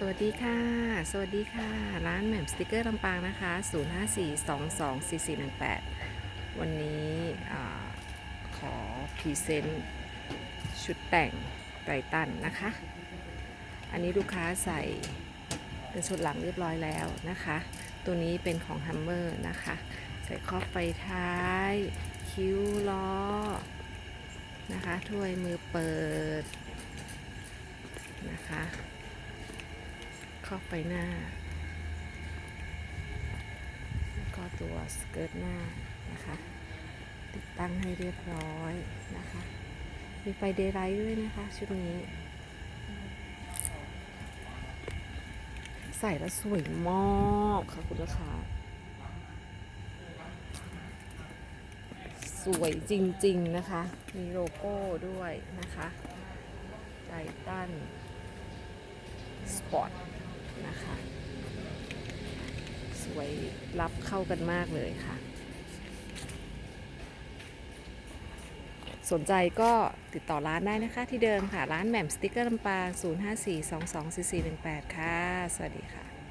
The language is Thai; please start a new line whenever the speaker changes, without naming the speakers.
สวัสดีค่ะ สวัสดีค่ะ ร้านแหม่มสติกเกอร์ลำปางนะคะ 0542244418 วันนี้อขอพรีเซนต์ชุดแต่งไตรตันนะคะ อันนี้ลูกค้าใส่เป็นชุดหลังเรียบร้อยแล้วนะคะ ตัวนี้เป็นของ Hammer นะคะ ใส่ครอบไฟท้าย คิ้วล้อ นะคะถ้วยมือเปิดนะคะ ครอบไฟหน้า แล้วก็ตัวสเกิร์ตหน้านะคะ ติดตั้งให้เรียบร้อยนะคะ มีไฟเดย์ไลท์ด้วยนะคะ ชุดนี้ ใส่แล้วสวยมากค่ะคุณลูกค้าสวยจริงๆนะคะ มีโลโก้ด้วยนะคะไททันสปอร์ต นะคะ สวยรับเข้ากันมากเลยค่ะ สนใจก็ติดต่อร้านได้นะคะที่เดิมค่ะ ร้านแหม่มสติกเกอร์ลำปาง 0542244418 ค่ะ สวัสดีค่ะ